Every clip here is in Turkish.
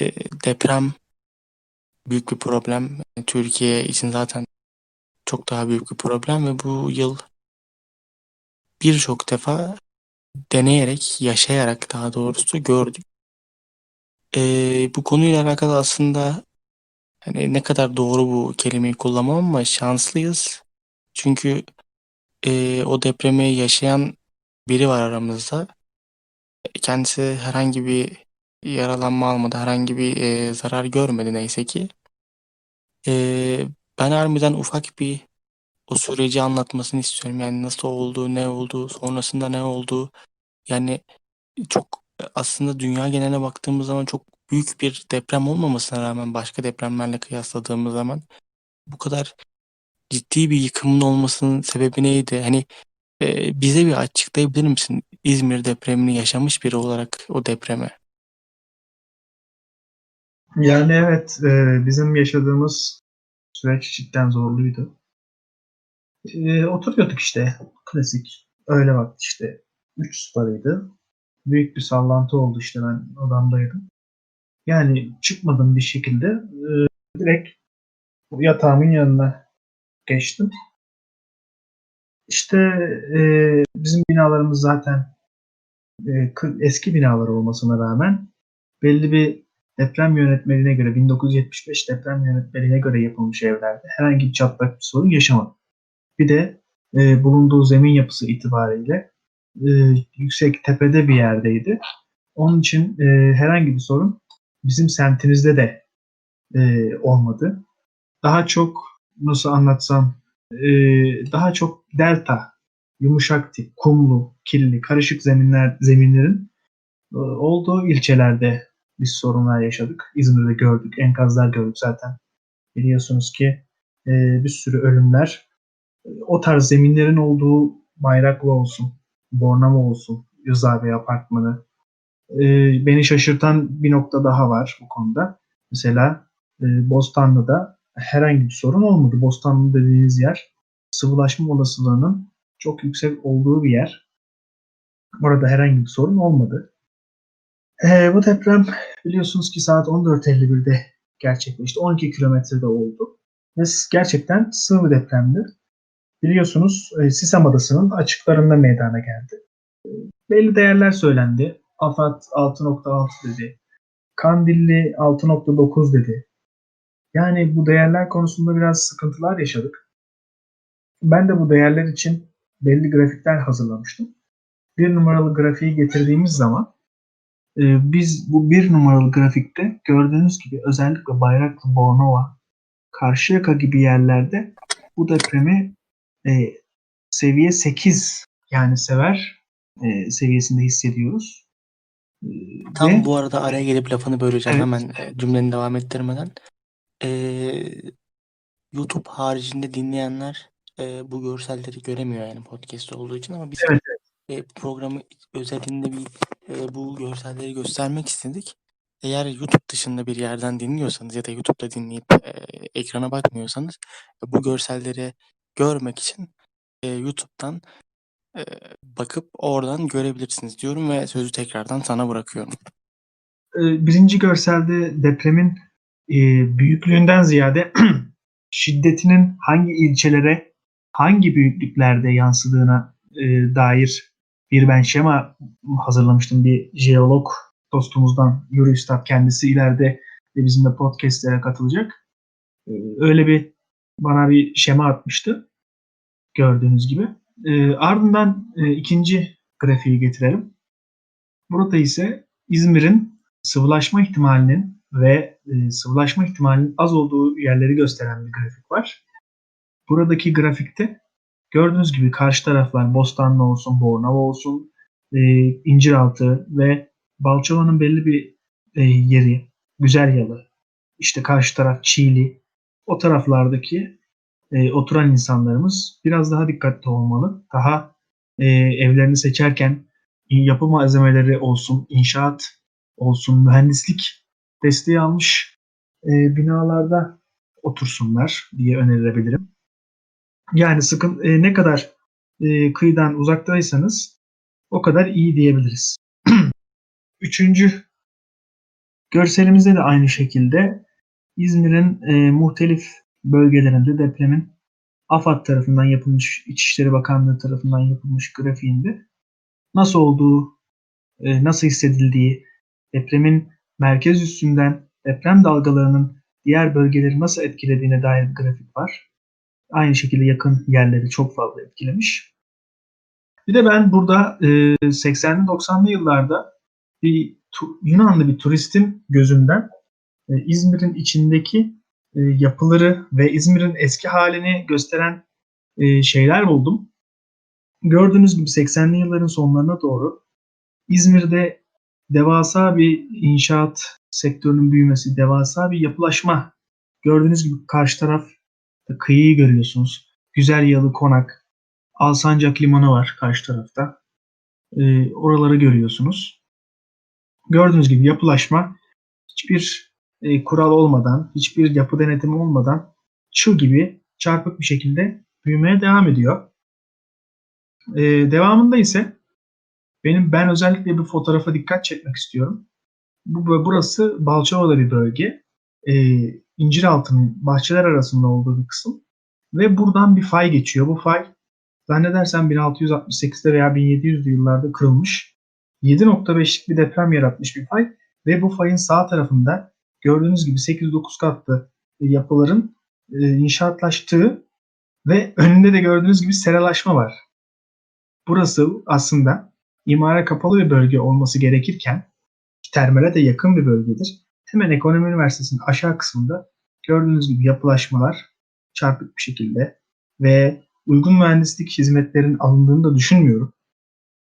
e, deprem büyük bir problem. Türkiye için zaten çok daha büyük bir problem ve bu yıl birçok defa deneyerek, yaşayarak daha doğrusu gördük. E, bu konuyla alakalı aslında hani ne kadar doğru bu kelimeyi kullanmam ama şanslıyız. Çünkü e, o depremi yaşayan biri var aramızda. Kendisi herhangi bir yaralanma almadı, herhangi bir e, zarar görmedi neyse ki. E, ben harbiden ufak bir o süreci anlatmasını istiyorum. Yani nasıl oldu, ne oldu, sonrasında ne oldu. Yani çok aslında dünya geneline baktığımız zaman çok büyük bir deprem olmamasına rağmen başka depremlerle kıyasladığımız zaman bu kadar ciddi bir yıkımın olmasının sebebi neydi? Hani e, bize bir açıklayabilir misin İzmir depremini yaşamış biri olarak o depreme? Yani evet, e, bizim yaşadığımız süreç cidden zorluydu. E, oturuyorduk işte, klasik. Öyle vakti işte. 3 sularıydı. Büyük bir sallantı oldu işte ben odamdaydım. Yani çıkmadım bir şekilde. E, direkt yatağımın yanına geçtim. İşte e, bizim binalarımız zaten e, eski binalar olmasına rağmen belli bir deprem yönetmeliğine göre 1975 deprem yönetmeliğine göre yapılmış evlerde herhangi bir çatlak bir sorun yaşamadı. Bir de e, bulunduğu zemin yapısı itibariyle e, yüksek tepede bir yerdeydi. Onun için e, herhangi bir sorun bizim semtimizde de e, olmadı. Daha çok nasıl anlatsam e, daha çok delta, yumuşak tip, kumlu, kirli, karışık zeminler zeminlerin e, olduğu ilçelerde biz sorunlar yaşadık. İzmir'de gördük, enkazlar gördük zaten. Biliyorsunuz ki e, bir sürü ölümler o tarz zeminlerin olduğu Bayraklı olsun, Bornova olsun, Bey Apartmanı. E, beni şaşırtan bir nokta daha var bu konuda. Mesela e, Bostanlı'da herhangi bir sorun olmadı. Bostanlı dediğiniz yer sıvılaşma olasılığının çok yüksek olduğu bir yer. Orada herhangi bir sorun olmadı. E, bu deprem biliyorsunuz ki saat 14.51'de gerçekleşti. 12 kilometrede oldu. Ve gerçekten sığ bir depremdi. Biliyorsunuz e, Sisam Adası'nın açıklarında meydana geldi. E, belli değerler söylendi. AFAD 6.6 dedi. Kandilli 6.9 dedi. Yani bu değerler konusunda biraz sıkıntılar yaşadık. Ben de bu değerler için belli grafikler hazırlamıştım. Bir numaralı grafiği getirdiğimiz zaman biz bu bir numaralı grafikte gördüğünüz gibi özellikle Bayraklı, Bornova, Karşıyaka gibi yerlerde bu depremi e, seviye 8 yani sever e, seviyesinde hissediyoruz. E, Tam Ve, bu arada araya gelip lafını böleceğim evet. hemen e, cümleni devam ettirmeden. E, YouTube haricinde dinleyenler e, bu görselleri göremiyor yani podcast olduğu için ama biz evet. E, programı özelinde bir bu görselleri göstermek istedik. Eğer YouTube dışında bir yerden dinliyorsanız ya da YouTube'da dinleyip ekrana bakmıyorsanız e, bu görselleri görmek için YouTube'dan bakıp oradan görebilirsiniz diyorum ve sözü tekrardan sana bırakıyorum. Birinci görselde depremin büyüklüğünden ziyade şiddetinin hangi ilçelere, hangi büyüklüklerde yansıdığına dair bir ben şema hazırlamıştım. Bir jeolog dostumuzdan Yuri Üstad kendisi ileride bizimle podcastlere katılacak. E, öyle bir bana bir şema atmıştı. Gördüğünüz gibi. E, ardından e, ikinci grafiği getirelim. Burada ise İzmir'in sıvılaşma ihtimalinin ve e, sıvılaşma ihtimalinin az olduğu yerleri gösteren bir grafik var. Buradaki grafikte gördüğünüz gibi karşı taraflar Bostanlı olsun, Bornova olsun, e, İnciraltı ve Balçova'nın belli bir e, yeri, Güzel Yalı, işte karşı taraf Çiğli, o taraflardaki e, oturan insanlarımız biraz daha dikkatli olmalı. Daha e, evlerini seçerken yapı malzemeleri olsun, inşaat olsun, mühendislik desteği almış e, binalarda otursunlar diye önerebilirim. Yani sıkın e, ne kadar e, kıyıdan uzaktaysanız o kadar iyi diyebiliriz. Üçüncü Görselimizde de aynı şekilde İzmir'in e, muhtelif bölgelerinde depremin AFAD tarafından yapılmış, İçişleri Bakanlığı tarafından yapılmış grafiğinde nasıl olduğu, e, nasıl hissedildiği, depremin merkez üstünden deprem dalgalarının diğer bölgeleri nasıl etkilediğine dair bir grafik var. Aynı şekilde yakın yerleri çok fazla etkilemiş. Bir de ben burada e, 80'li 90'lı yıllarda bir Yunanlı bir turistin gözünden e, İzmir'in içindeki e, yapıları ve İzmir'in eski halini gösteren e, şeyler buldum. Gördüğünüz gibi 80'li yılların sonlarına doğru İzmir'de devasa bir inşaat sektörünün büyümesi, devasa bir yapılaşma. Gördüğünüz gibi karşı taraf kıyıyı görüyorsunuz. Güzel Yalı Konak, Alsancak Limanı var karşı tarafta. E, oraları görüyorsunuz. Gördüğünüz gibi yapılaşma hiçbir e, kural olmadan, hiçbir yapı denetimi olmadan çığ gibi çarpık bir şekilde büyümeye devam ediyor. E, devamında ise benim ben özellikle bir fotoğrafa dikkat çekmek istiyorum. Bu burası Balçova'da bir bölge. E, İnciraltı'nın bahçeler arasında olduğu bir kısım ve buradan bir fay geçiyor. Bu fay zannedersem 1668'de veya 1700'lü yıllarda kırılmış. 7.5'lik bir deprem yaratmış bir fay ve bu fayın sağ tarafında gördüğünüz gibi 8-9 katlı yapıların e, inşaatlaştığı ve önünde de gördüğünüz gibi seralaşma var. Burası aslında imara kapalı bir bölge olması gerekirken termale de yakın bir bölgedir. Hemen Ekonomi Üniversitesi'nin aşağı kısmında gördüğünüz gibi yapılaşmalar çarpık bir şekilde ve uygun mühendislik hizmetlerin alındığını da düşünmüyorum.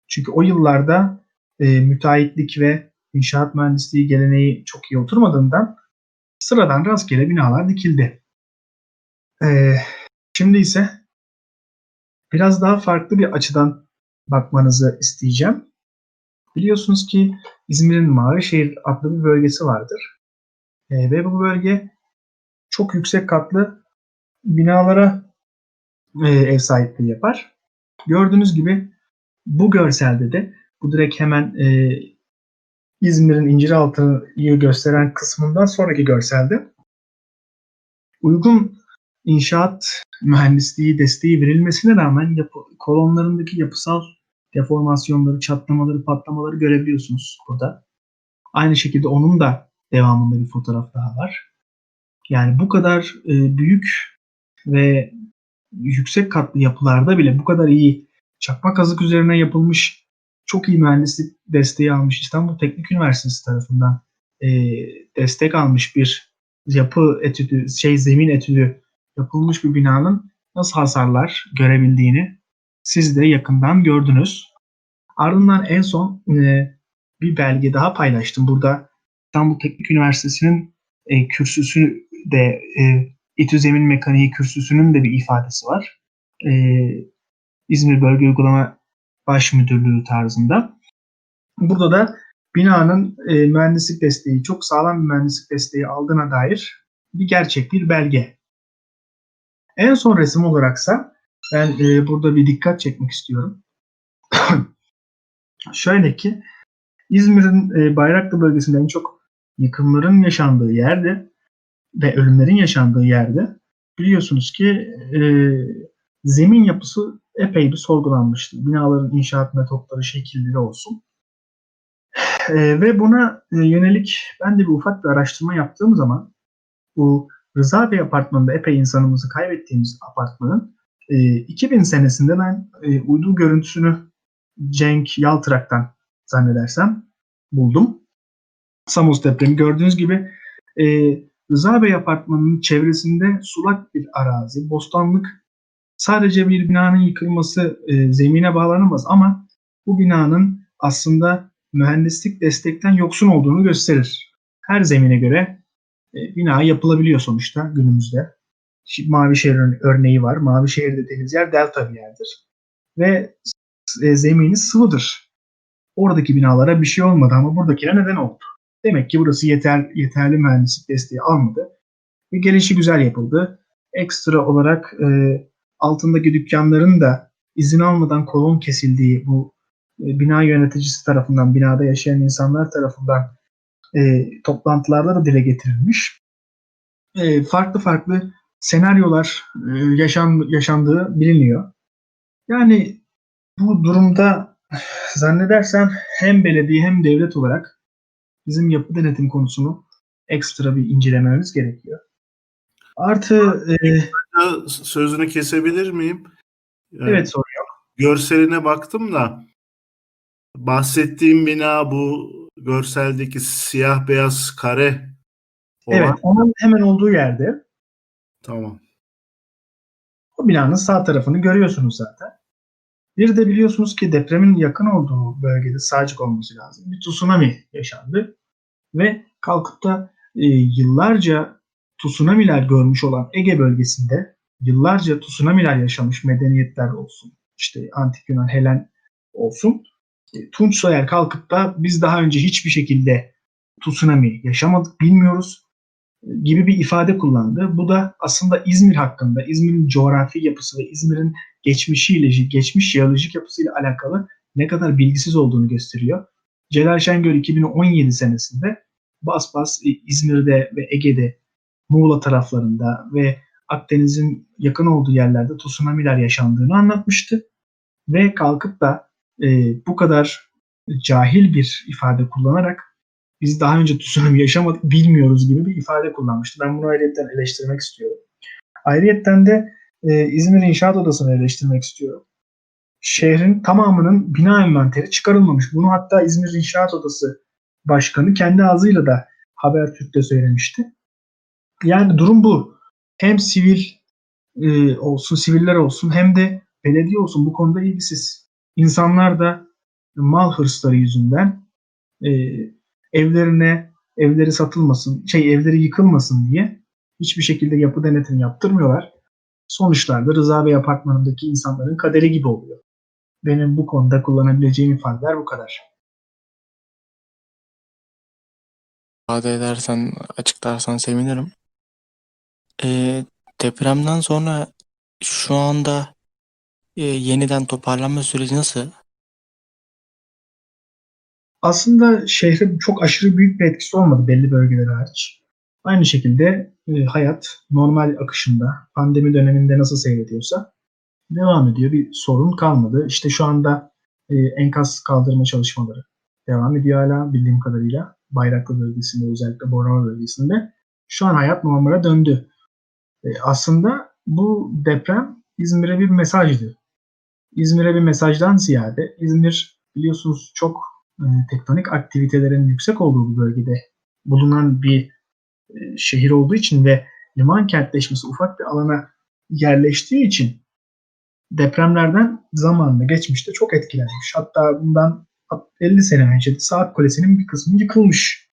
Çünkü o yıllarda e, müteahhitlik ve inşaat mühendisliği geleneği çok iyi oturmadığından sıradan rastgele binalar dikildi. E, şimdi ise biraz daha farklı bir açıdan bakmanızı isteyeceğim. Biliyorsunuz ki İzmir'in Mavişehir adlı bir bölgesi vardır. E, ve bu bölge çok yüksek katlı binalara e, ev sahipliği yapar. Gördüğünüz gibi bu görselde de bu direkt hemen e, İzmir'in İnciraltı'yı gösteren kısmından sonraki görselde uygun inşaat mühendisliği desteği verilmesine rağmen yapı, kolonlarındaki yapısal deformasyonları, çatlamaları, patlamaları görebiliyorsunuz burada. Aynı şekilde onun da devamında bir fotoğraf daha var. Yani bu kadar e, büyük ve yüksek katlı yapılarda bile bu kadar iyi çakma kazık üzerine yapılmış çok iyi mühendislik desteği almış İstanbul Teknik Üniversitesi tarafından e, destek almış bir yapı etüdü, şey zemin etüdü yapılmış bir binanın nasıl hasarlar görebildiğini siz de yakından gördünüz. Ardından en son e, bir belge daha paylaştım. Burada İstanbul Teknik Üniversitesi'nin e, kürsüsü de e, İTÜ Zemin Mekaniği kürsüsünün de bir ifadesi var. E, İzmir Bölge Uygulama Baş Müdürlüğü tarzında. Burada da binanın e, mühendislik desteği, çok sağlam bir mühendislik desteği aldığına dair bir gerçek bir belge. En son resim olaraksa ben e, burada bir dikkat çekmek istiyorum. Şöyle ki İzmir'in e, Bayraklı bölgesinde en çok yıkımların yaşandığı yerde ve ölümlerin yaşandığı yerde biliyorsunuz ki e, zemin yapısı epey bir sorgulanmıştı. Binaların inşaat metotları, şekilleri olsun. E, ve buna e, yönelik ben de bir ufak bir araştırma yaptığım zaman bu Rıza Bey apartmanında epey insanımızı kaybettiğimiz apartmanın e, 2000 senesinde ben e, uydu görüntüsünü Cenk Yaltırak'tan zannedersem buldum. Samos depremi gördüğünüz gibi e, Rıza Bey apartmanının çevresinde sulak bir arazi, bostanlık sadece bir binanın yıkılması e, zemine bağlanamaz ama bu binanın aslında mühendislik destekten yoksun olduğunu gösterir. Her zemine göre e, bina yapılabiliyor sonuçta günümüzde. Mavişehir örneği var. Mavişehir dediğiniz yer delta bir yerdir. Ve e, zemini sıvıdır. Oradaki binalara bir şey olmadı ama buradakine neden oldu. Demek ki burası yeter, yeterli mühendislik desteği almadı. Ve gelişi güzel yapıldı. Ekstra olarak e, altındaki dükkanların da izin almadan kolon kesildiği bu e, bina yöneticisi tarafından, binada yaşayan insanlar tarafından e, toplantılarda da dile getirilmiş. E, farklı farklı senaryolar e, yaşan, yaşandığı biliniyor. Yani bu durumda zannedersem hem belediye hem devlet olarak bizim yapı denetim konusunu ekstra bir incelememiz gerekiyor. Artı e, Sözünü kesebilir miyim? Ee, evet sorun yok. Görseline baktım da bahsettiğim bina bu görseldeki siyah beyaz kare olan. Evet onun hemen olduğu yerde Tamam. o binanın sağ tarafını görüyorsunuz zaten. Bir de biliyorsunuz ki depremin yakın olduğu bölgede Sağcık olması lazım. Bir tsunami yaşandı ve kalkıp da e, yıllarca tsunami'ler görmüş olan Ege bölgesinde yıllarca tsunami'ler yaşamış medeniyetler olsun. işte Antik Yunan, Helen olsun. E, Tunç Soyer kalkıp da biz daha önce hiçbir şekilde tsunami yaşamadık, bilmiyoruz gibi bir ifade kullandı. Bu da aslında İzmir hakkında, İzmir'in coğrafi yapısı ve İzmir'in geçmişiyle, geçmiş jeolojik yapısıyla alakalı ne kadar bilgisiz olduğunu gösteriyor. Celal Şengör 2017 senesinde bas bas e, İzmir'de ve Ege'de, Muğla taraflarında ve Akdeniz'in yakın olduğu yerlerde tsunami'ler yaşandığını anlatmıştı. Ve kalkıp da e, bu kadar cahil bir ifade kullanarak biz daha önce tsunami yaşamadık bilmiyoruz gibi bir ifade kullanmıştı. Ben bunu ayrıyetten eleştirmek istiyorum. Ayrıyetten de e, İzmir İnşaat Odası'nı eleştirmek istiyorum. Şehrin tamamının bina envanteri çıkarılmamış. Bunu hatta İzmir İnşaat Odası Başkanı kendi ağzıyla da Habertürk'te söylemişti. Yani durum bu. Hem sivil e, olsun, siviller olsun hem de belediye olsun bu konuda ilgisiz. İnsanlar da mal hırsları yüzünden e, evlerine evleri satılmasın, şey evleri yıkılmasın diye hiçbir şekilde yapı denetim yaptırmıyorlar. Sonuçlarda Rıza Bey apartmanındaki insanların kaderi gibi oluyor. Benim bu konuda kullanabileceğim ifadeler bu kadar. ifade edersen, açıklarsan sevinirim. Ee, depremden sonra şu anda e, yeniden toparlanma süreci nasıl? Aslında şehre çok aşırı büyük bir etkisi olmadı belli bölgeler hariç. Aynı şekilde e, hayat normal akışında pandemi döneminde nasıl seyrediyorsa devam ediyor. Bir sorun kalmadı. İşte şu anda e, enkaz kaldırma çalışmaları devam ediyor hala bildiğim kadarıyla. Bayraklı bölgesinde özellikle Bornova bölgesinde. Şu an hayat normale döndü. E, aslında bu deprem İzmir'e bir mesajdı. İzmir'e bir mesajdan ziyade İzmir biliyorsunuz çok e, tektonik aktivitelerin yüksek olduğu bir bölgede bulunan bir e, şehir olduğu için ve liman kentleşmesi ufak bir alana yerleştiği için depremlerden zamanla geçmişte çok etkilenmiş. Hatta bundan 50 sene önce Saat Kulesi'nin bir kısmı yıkılmış.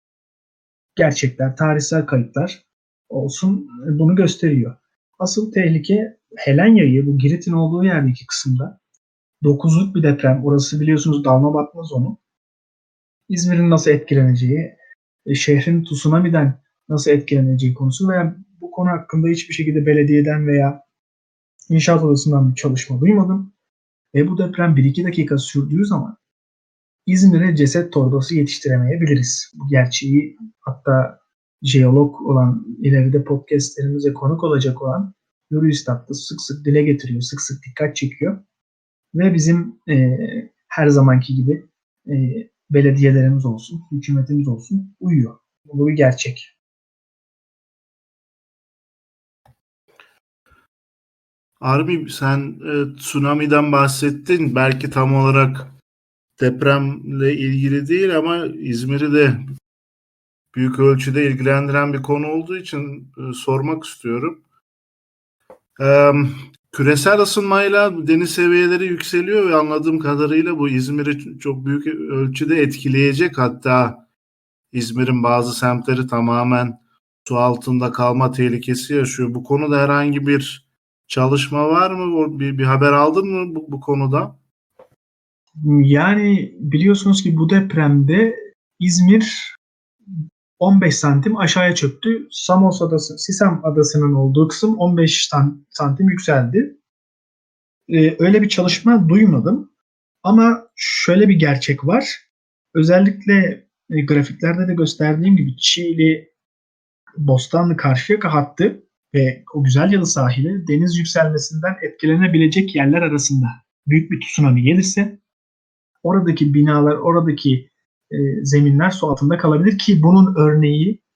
Gerçekler, tarihsel kayıtlar olsun e, bunu gösteriyor. Asıl tehlike Helenya'yı bu Girit'in olduğu yerdeki kısımda 9'luk bir deprem. Orası biliyorsunuz dalma batma zonu. İzmir'in nasıl etkileneceği, e, şehrin tsunami'den nasıl etkileneceği konusu veya bu konu hakkında hiçbir şekilde belediyeden veya inşaat odasından bir çalışma duymadım. Ve bu deprem 1-2 dakika sürdüğü zaman İzmir'e ceset torbası yetiştiremeyebiliriz. Bu gerçeği hatta jeolog olan ileride podcastlerimize konuk olacak olan Yuri Üstad sık sık dile getiriyor, sık sık dikkat çekiyor. Ve bizim e, her zamanki gibi e, belediyelerimiz olsun, hükümetimiz olsun uyuyor. Bu bir gerçek. Armi sen e, tsunami'den bahsettin. Belki tam olarak depremle ilgili değil ama İzmir'i de büyük ölçüde ilgilendiren bir konu olduğu için e, sormak istiyorum. E, küresel ısınmayla deniz seviyeleri yükseliyor ve anladığım kadarıyla bu İzmir'i çok büyük ölçüde etkileyecek. Hatta İzmir'in bazı semtleri tamamen su altında kalma tehlikesi yaşıyor. Bu konuda herhangi bir çalışma var mı? Bir, bir haber aldın mı bu, bu konuda? Yani biliyorsunuz ki bu depremde İzmir 15 santim aşağıya çöktü. Samos adası, Sisam adasının olduğu kısım 15 santim yükseldi. Ee, öyle bir çalışma duymadım. Ama şöyle bir gerçek var. Özellikle e, grafiklerde de gösterdiğim gibi Çiğli, Bostanlı Karşıyaka hattı ve o güzel yalı sahili deniz yükselmesinden etkilenebilecek yerler arasında büyük bir tsunami gelirse oradaki binalar, oradaki e, zeminler su altında kalabilir ki bunun örneği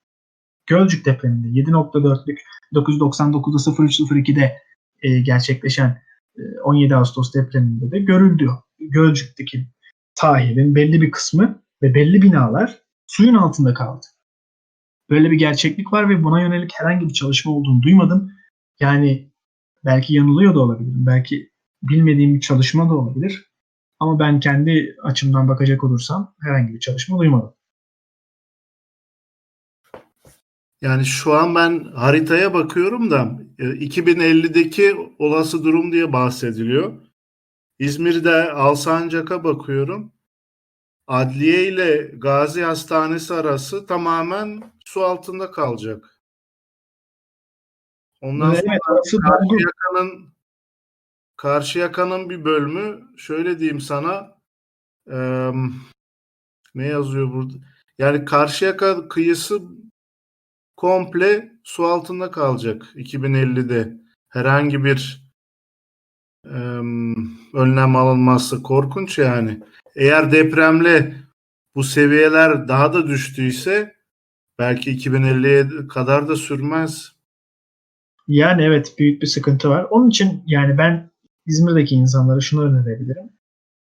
Gölcük depreminde 7.4'lük 1999'da 0302'de e, gerçekleşen e, 17 Ağustos depreminde de görüldü. Gölcük'teki sahilin belli bir kısmı ve belli binalar suyun altında kaldı. Böyle bir gerçeklik var ve buna yönelik herhangi bir çalışma olduğunu duymadım. Yani belki yanılıyor da olabilirim. Belki bilmediğim bir çalışma da olabilir. Ama ben kendi açımdan bakacak olursam herhangi bir çalışma duymadım. Yani şu an ben haritaya bakıyorum da e, 2050'deki olası durum diye bahsediliyor. İzmir'de Alsancak'a bakıyorum. Adliye ile Gazi Hastanesi arası tamamen su altında kalacak. Ondan Evet, sonra doldu. Karşıyaka'nın bir bölümü şöyle diyeyim sana eee, ne yazıyor burada? Yani Karşıyaka kıyısı komple su altında kalacak 2050'de. Herhangi bir em, önlem alınmazsa korkunç yani. Eğer depremle bu seviyeler daha da düştüyse belki 2050'ye kadar da sürmez. Yani evet büyük bir sıkıntı var. Onun için yani ben İzmir'deki insanlara şunu önerebilirim.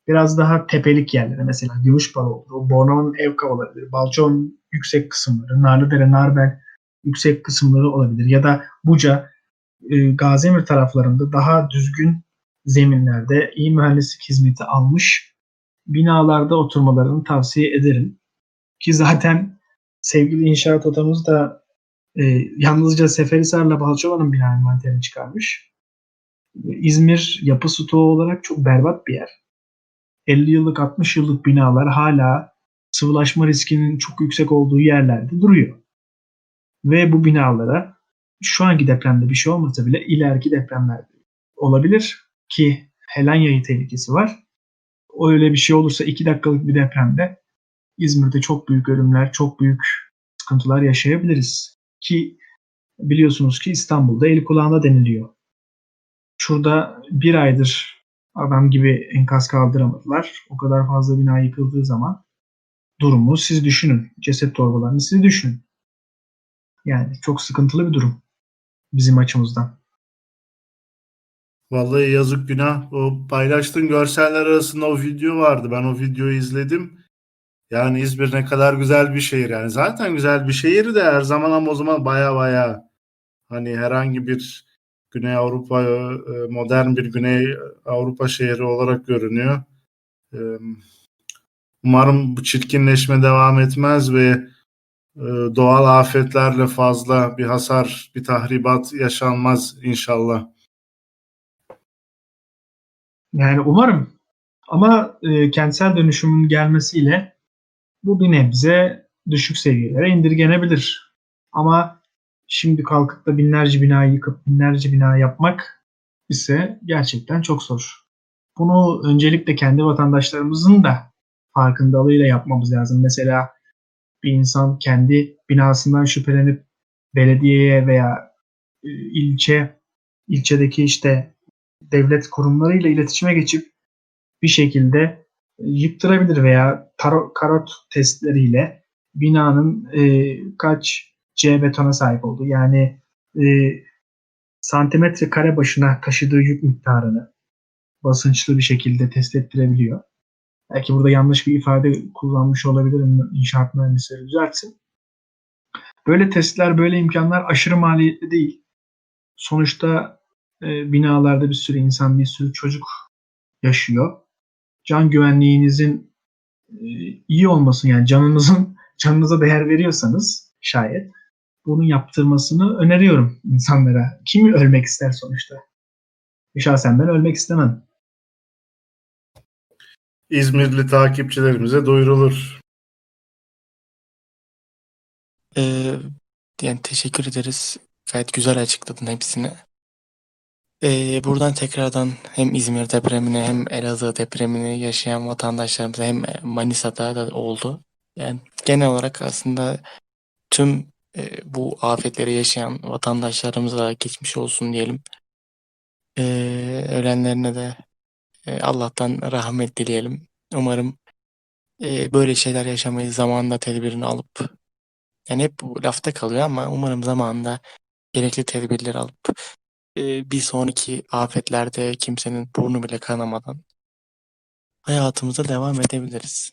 Biraz daha tepelik yerlere mesela Gümüşbal olur, Bornova'nın Evka olabilir, Balço'nun yüksek kısımları, Narlıdere, Narbel yüksek kısımları olabilir ya da Buca, e, Gazimir taraflarında daha düzgün zeminlerde iyi mühendislik hizmeti almış binalarda oturmalarını tavsiye ederim. Ki zaten sevgili inşaat odamız da e, yalnızca Seferihisar'la Balçova'nın bina envanterini çıkarmış. İzmir yapı stoğu olarak çok berbat bir yer. 50 yıllık 60 yıllık binalar hala sıvılaşma riskinin çok yüksek olduğu yerlerde duruyor. Ve bu binalara şu anki depremde bir şey olmasa bile ileriki depremlerde olabilir ki helen yayı tehlikesi var. Öyle bir şey olursa 2 dakikalık bir depremde İzmir'de çok büyük ölümler, çok büyük sıkıntılar yaşayabiliriz. Ki biliyorsunuz ki İstanbul'da el kulağına deniliyor. Şurada bir aydır adam gibi enkaz kaldıramadılar. O kadar fazla bina yıkıldığı zaman durumu siz düşünün. Ceset torbalarını siz düşünün. Yani çok sıkıntılı bir durum bizim açımızdan. Vallahi yazık günah. O paylaştığın görseller arasında o video vardı. Ben o videoyu izledim. Yani İzmir ne kadar güzel bir şehir. Yani zaten güzel bir şehir de her zaman ama o zaman baya baya hani herhangi bir Güney Avrupa e, modern bir Güney Avrupa şehri olarak görünüyor. E, Umarım bu çirkinleşme devam etmez ve e, doğal afetlerle fazla bir hasar, bir tahribat yaşanmaz inşallah. Yani umarım. Ama kentsel dönüşümün gelmesiyle bu bir nebze düşük seviyelere indirgenebilir. Ama şimdi kalkıp da binlerce bina yıkıp binlerce bina yapmak ise gerçekten çok zor. Bunu öncelikle kendi vatandaşlarımızın da farkındalığıyla yapmamız lazım. Mesela bir insan kendi binasından şüphelenip belediyeye veya e, ilçe ilçedeki işte devlet kurumlarıyla iletişime geçip bir şekilde yıktırabilir veya taro- karot testleriyle binanın e, kaç C betona sahip olduğu yani e, santimetre kare başına taşıdığı yük miktarını basınçlı bir şekilde test ettirebiliyor. Belki burada yanlış bir ifade kullanmış olabilirim. İnşaat mühendisleri düzeltsin. Böyle testler, böyle imkanlar aşırı maliyetli değil. Sonuçta e, binalarda bir sürü insan, bir sürü çocuk yaşıyor. Can güvenliğinizin e, iyi olmasın yani canınızın canınıza değer veriyorsanız şayet bunun yaptırmasını öneriyorum insanlara. Kim ölmek ister sonuçta? Şahsen ben ölmek istemem. İzmirli takipçilerimize duyurulur. Ee, yani teşekkür ederiz. Gayet güzel açıkladın hepsini. Ee, buradan tekrardan hem İzmir depremini hem Elazığ depremini yaşayan vatandaşlarımıza hem Manisa'da da oldu. Yani genel olarak aslında tüm e, bu afetleri yaşayan vatandaşlarımıza geçmiş olsun diyelim. E, ölenlerine de e, Allah'tan rahmet dileyelim. Umarım e, böyle şeyler yaşamayız zamanında tedbirini alıp yani hep bu lafta kalıyor ama umarım zamanında gerekli tedbirleri alıp e, bir sonraki afetlerde kimsenin burnu bile kanamadan hayatımıza devam edebiliriz.